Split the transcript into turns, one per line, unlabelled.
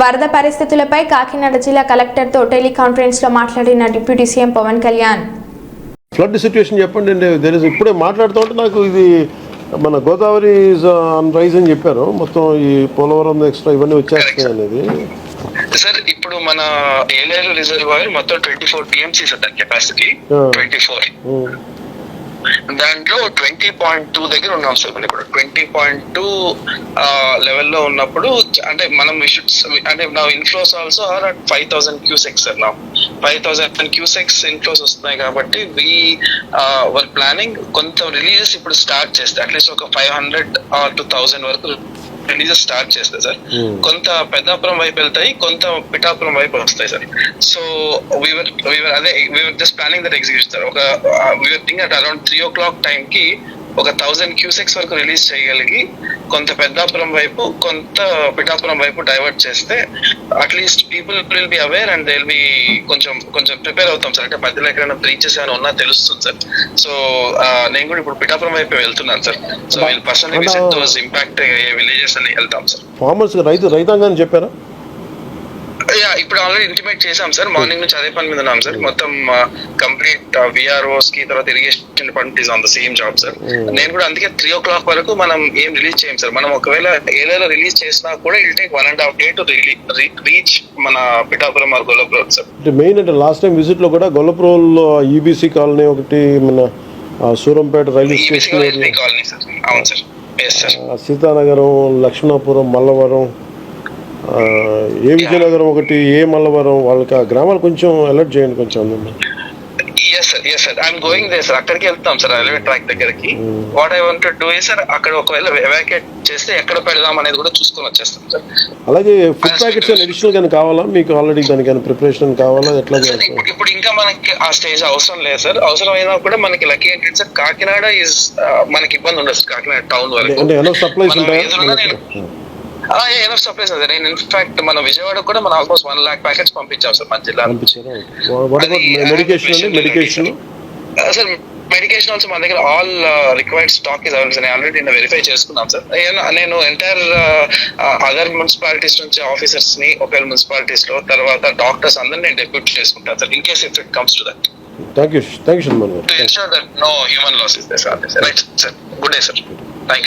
వరద పరిస్థితులపై కాకినాడ జిల్లా కలెక్టర్తో టెలికాన్ఫరెన్స్లో మాట్లాడిన deputy CM Pawan Kalyan.
Flood situation చెప్పండి అండి ఇప్పుడే మాట్లాడుతూ ఉంటే నాకు ఇది మన గోదావరి ఆన్ రైజ్ అని చెప్పారు. మొత్తం ఈ పోలవరం ఎక్స్ట్రా ఇవన్నీ వచ్చేస్తాయి అనేది.
సార్ ఇప్పుడు మన ఏలేరు రిజర్వాయర్ మొత్తం ట్వంటీ ఫోర్ టీఎంసీ సార్ దాని కెపాసిటీ. ట్వంటీ ఫోర్ దాంట్లో ట్వంటీ పాయింట్ టూ దగ్గర ఉన్నాం సార్ మనం ఇప్పుడు ట్వంటీ పాయింట్ టూ లెవెల్లో ఉన్నప్పుడు అంటే మనం అంటే నా inflows also are at five thousand cusecs sir నా ఫైవ్ థౌసండ్ క్యూసెక్స్ ఇన్ఫ్లోస్ వస్తున్నాయి కాబట్టి వి వర్ ప్లానింగ్ కొంత రిలీజెస్ ఇప్పుడు స్టార్ట్ చేస్తే అట్లీస్ట్ ఒక five hundred or two thousand వరకు రిలీజెస్ స్టార్ట్ చేస్తే సార్.
Hmm.
కొంత పెద్దాపురం వైపు వెళ్తాయి కొంత పిఠాపురం వైపు వస్తాయి sir. So we were we were అదే we were just planning that execute sir ఒక we were think at around three o'clock time కి ఒక థౌసండ్ క్యూసెక్స్ వరకు రిలీజ్ చేయగలిగి కొంత పెద్దాపురం వైపు కొంత పిఠాపురం వైపు డైవర్ట్ చేస్తే at least people will be aware and they will be కొంచెం కొంచెం ప్రిపేర్ అవుతాం సార్. అంటే మధ్యలో ఎక్కడైనా బ్రీచెస్ ఏమైనా ఉన్నా తెలుస్తుంది సార్. సో నేను కూడా ఇప్పుడు పిఠాపురం వైపు వెళ్తున్నాను sir. So we'll personally visit those impact villages అని వెళ్తాం సార్.
ఫార్మర్స్ రైతు రైతాంగాన్ని చెప్పారా?
ఇప్పుడు ఆల్రెడీ ఇంటిమేట్ చేసాం సార్. మార్నింగ్ నుంచి అదే పని మీద ఉన్నాం సార్. మొత్తం కంప్లీట్ విఆర్ఓస్కి తర్వాత irrigation department is on the same job sir. నేను కూడా అందుకే త్రీ ఓ క్లాక్ వరకు మనం ఏం రిలీజ్ చేయం సార్. మనం ఒకవేళ ఏదైనా రిలీజ్ చేసినా కూడా I'll take one and half day to reach మన Pithapuram or Gollapuram sir
main అంటే లాస్ట్ టైం విజిట్లో కూడా గొల్లప్రోల్లో ఈబీసీ కాలనీ ఒకటి మన సూరంపేట రైల్వే
ఈ
స్టేషన్
అవును సార్
సీతానగరం లక్ష్మణాపురం మల్లవరం ఏ విజయనగరం ఒకటి ఏ మల్లవరం వాళ్ళకి ఆ గ్రామాలు కొంచెం అలర్ట్ చేయండి కొంచెం.
Yes sir yes sir I'm going there sir అక్కడికి వెళ్తాం సార్ రైల్వే ట్రాక్ దగ్గరికి. What I want do sir అక్కడ ఒకవేళ ఎవాక్యుయేట్ చేస్తే ఎక్కడ పెడదాం అనేది కూడా చూసుకొని వచ్చేస్తాం సార్
అలాగే ఫుడ్ ప్యాకెట్స్ అడిషనల్ గానీ కావాలా? మీకు ఆల్రెడీ దానికైనా ప్రిపరేషన్ కావాలా? ఎట్లా చేస్తారు?
ఇప్పుడు ఇప్పుడు ఇంకా మనకి ఆ స్టేజ్ అవసరం లేదు సార్ అవసరం అయినా కూడా మనకి లక్కీ ఏంటంటే సార్ కాకినాడ ఇస్ మనకి ఇబ్బంది ఉండదు కాకినాడ టౌన్ వరకు.
అంటే సప్లైస్ ఉంటాయా?
ఎనఫ్ సప్లైస్ అదే. నేను ఇన్ఫాక్ట్ మన విజయవాడ కూడా మనం ఆల్మోస్ట్ వన్ లాక్ ప్యాకెట్స్ పంపించాం సార్ మన జిల్లా
medication medication
sir medication also మన దగ్గర all required stock is available నేను ఆల్రెడీ నేను వెరిఫై చేసుకున్నాం సార్. నేను ఎంటైర్ అదర్ మున్సిపాలిటీస్ నుంచి ఆఫీసర్స్ని ఒకవేళ మున్సిపాలిటీస్లో తర్వాత డాక్టర్స్ అందరిని నేను డెప్యూట్ చేసుకుంటాను sir in case if it comes to that
thank you thank you గారు
to ensure that no human loss is there, sir. Right, sir. Good day, sir.